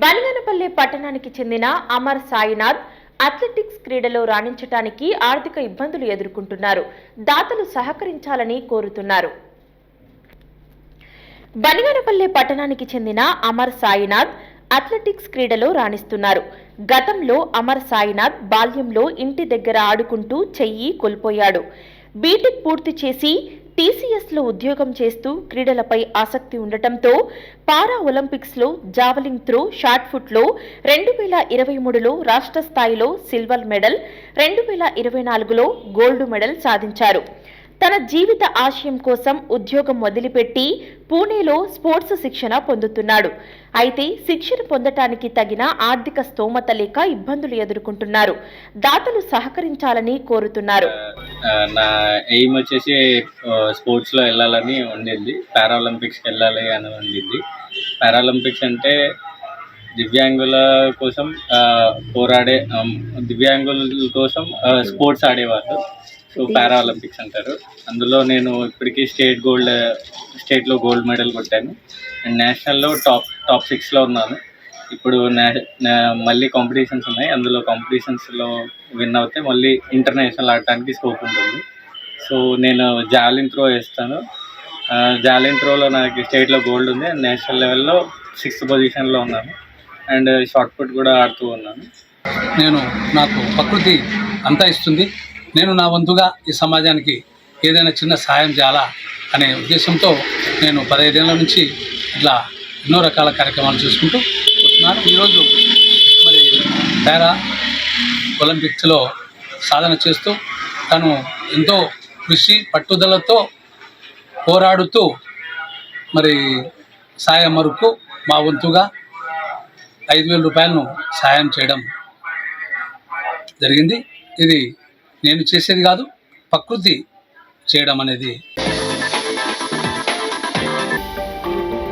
బనగనపల్లె పట్టణానికి చెందిన అమర్ సాయినాథ్ అథ్లెటిక్స్ క్రీడలో రాణించటానికి ఆర్థిక ఇబ్బందులు ఎదుర్కొంటున్నారు. దాతలు సహకరించాలని కోరుతున్నారు. బనగనపల్లె పట్టణానికి చెందిన అమర్ సాయినాథ్ అథ్లెటిక్స్ క్రీడలో రాణిస్తున్నారు. గతంలో అమర్ సాయినాథ్ బాల్యంలో ఇంటి దగ్గర ఆడుకుంటూ చెయ్యి కోల్పోయాడు. బీటెక్ పూర్తి చేసి టీసీఎస్లో ఉద్యోగం చేస్తూ క్రీడలపై ఆసక్తి ఉండటంతో పారా ఒలింపిక్స్లో జావలింగ్ త్రో షాట్ ఫుట్లో రెండు వేల ఇరవై మూడులో రాష్ట్ర స్థాయిలో సిల్వర్ మెడల్ రెండు వేల ఇరవై నాలుగులో గోల్డ్ మెడల్ సాధించారు. తన జీవిత ఆశయం కోసం ఉద్యోగం వదిలిపెట్టి పూణేలో స్పోర్ట్స్ శిక్షణ పొందుతున్నాడు. అయితే శిక్షణ పొందటానికి తగిన ఆర్థిక స్తోమత లేక ఇబ్బందులు ఎదుర్కొంటున్నారు. దాతలు సహకరించాలని కోరుతున్నారు. నా ఎయిమ్ వచ్చేసి స్పోర్ట్స్లో వెళ్ళాలని ఉండింది. పారాలింపిక్స్కి వెళ్ళాలి అని ఉండింది. పారాలింపిక్స్ అంటే దివ్యాంగుల కోసం పోరాడే దివ్యాంగుల కోసం స్పోర్ట్స్ ఆడేవాళ్ళు. సో పారాలింపిక్స్ అంటారు. అందులో నేను ఇప్పటికీ స్టేట్ గోల్డ్ స్టేట్లో గోల్డ్ మెడల్ కొట్టాను. అండ్ నేషనల్లో టాప్ టాప్ సిక్స్లో ఉన్నాను. ఇప్పుడు మళ్ళీ కాంపిటీషన్స్ ఉన్నాయి. అందులో కాంపిటీషన్స్లో విన్ అవుతే మళ్ళీ ఇంటర్నేషనల్ ఆడటానికి స్కోప్ ఉంటుంది. సో నేను జాలిన్ త్రో వేస్తాను జాలిన్ త్రోలో నాకు స్టేట్లో గోల్డ్ ఉంది. అండ్ నేషనల్ లెవెల్లో సిక్స్త్ పొజిషన్లో ఉన్నాను. అండ్ షార్ట్ పుట్ కూడా ఆడుతూ ఉన్నాను. నేను నాకు ప్రకృతి అంతా ఇస్తుంది. నేను నా వంతుగా ఈ సమాజానికి ఏదైనా చిన్న సహాయం చేయాలా అనే ఉద్దేశంతో నేను పదహైదేళ్ళ నుంచి ఇట్లా ఎన్నో రకాల కార్యక్రమాలు చేసుకుంటూ వస్తున్నాను ఈరోజు మరి పారా ఒలింపిక్స్లో సాధన చేస్తూ తను ఎంతో కృషి పట్టుదలతో పోరాడుతూ మరి సాయం వరకు మా వంతుగా ఐదు వేల రూపాయలను సాయం చేయడం జరిగింది. ఇది నేను చేసేది కాదు ప్రకృతి చేయడం అనేది